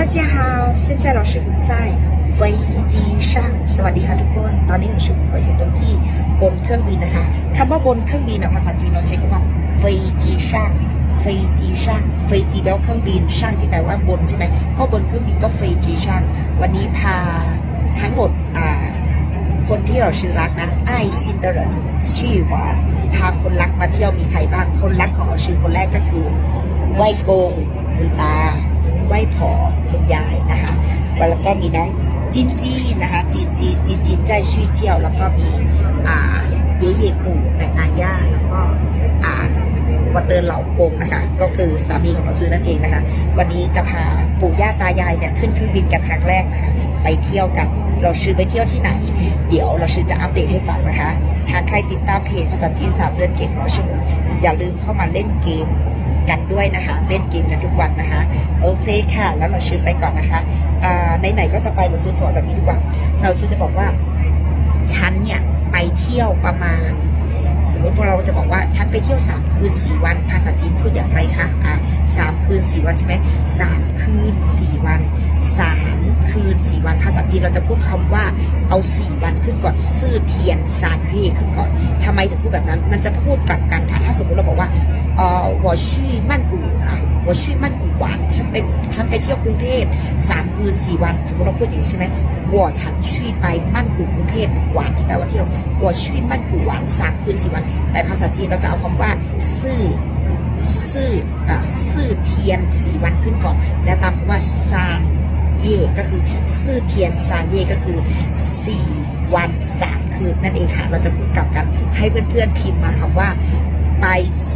大家好，现在老师在飞机上สวัสดีค่ะทุกคน ตอนนี้เราชุก็อยู่ตรงที่บนเครื่องบินนะคะคำว่าบนเครื่องบินนะภาษาจีนเราใช้คำว่า飞机上飞机上飞机แปลว่าเครื่องบินช่างที่แปลว่าบนใช่ไหมก็บนเครื่องบินก็飞机上วันนี้พาทั้งหมดอ่า คนที่เราชื่อรักนะไอซินเดอร์ชื่อว่าพาคนรักมาเที่ยวมีใครบ้าง คนรักของเราชื่อคนแรกก็คือไหวโกงคุณตาไหวผอคุณ ยายนะคะแล้วก็มีน้องจินจีนะคะจินจีจินจินใจชื่อเจียว แล้วก็มีอ่าเยเยปู่แม่นาย่าแล้วก็อ่าวัตเตอร์เหล่ากงนะคะก็คือสามีของเราซื้อนั่นเองนะคะ วันนี้จะพาปู่ย่าตายายเนี่ยขึ้นเครื่องบินกันครั้งแรกนะคะไปเที่ยวกันเราชื่อไปเที่ยวที่ไหน เดี๋ยวเราชื่อจะอัปเดตให้ฟังนะคะ หากใครติดตามเพจภาษาจีนสามเดือนเก่งของเราชื่ออย่าลืมเข้ามาเล่นเกม กันด้วยนะคะ เล่นเกมกันทุกวันนะคะ โอเคค่ะ แล้วเราชื่อไปก่อนนะคะอ่าไหนๆก็จะไปเราซื้อสอนแบบนี้ดีกว่า เราชื่อจะบอกว่าฉันเนี่ยไปเที่ยวประมาณ สมมติพวกเราจะบอกว่าฉันไปเที่ยวสามคืนสี่วัน ภาษาจีนพูดอย่างไรคะอ่าสามคืนสี่วันใช่ไหมสามคืนสี่วันสาม จีนเราจะพูดคำว่าเอาสี่วันขึ้นก่อนซื่อเทียนซานเย่ขึ้นก่อน ทำไมถึงพูดแบบนั้น มันจะพูดกลับกันค่ะ ถ้าสมมติเราบอกว่าเออวอชี่มั่นกูอะวอชี่มั่นกูหวานฉันไปฉันไปเที่ยวกรุงเทพสามคืนสี่วัน สมมติเราพูดอย่างนี้ใช่ไหมวอฉันชี่ไปมั่นกูกรุงเทพหวานที่แปลว่าเที่ยววอชี่มั่นกูหวานสามคืนสี่วัน แต่ภาษาจีนเราจะเอาคำว่าซื่อซื่อซื่อเทียนสี่วันขึ้นก่อน แล้วตามว่าซาน เย่ก็คือซื่อเทียนซานเย่ก็คือสี่วันสามคืนนั่นเองค่ะ เราจะพูดกลับกันให้เพื่อนๆพิมพ์มาคำว่าไป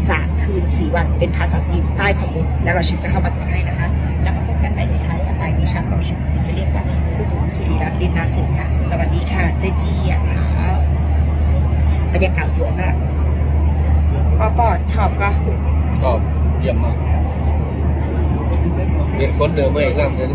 สามคืนสี่วันเป็นภาษาจีนใต้คอมเมนต์แล้วเราชื่อจะเข้ามาตรวจให้นะคะ แล้วมาพบกันได้ในไลฟ์อไรดิฉันเราชื่อจะเรียกว่าผู้บุญสิริรัตน์ลินนาสินค่ะ สวัสดีค่ะ เจจีอะค่ะบรรยากาศสวยมากปอปอชอบก็ก็เยี่ยมมากเป็นคนเดิมไม่ร่ำเลยน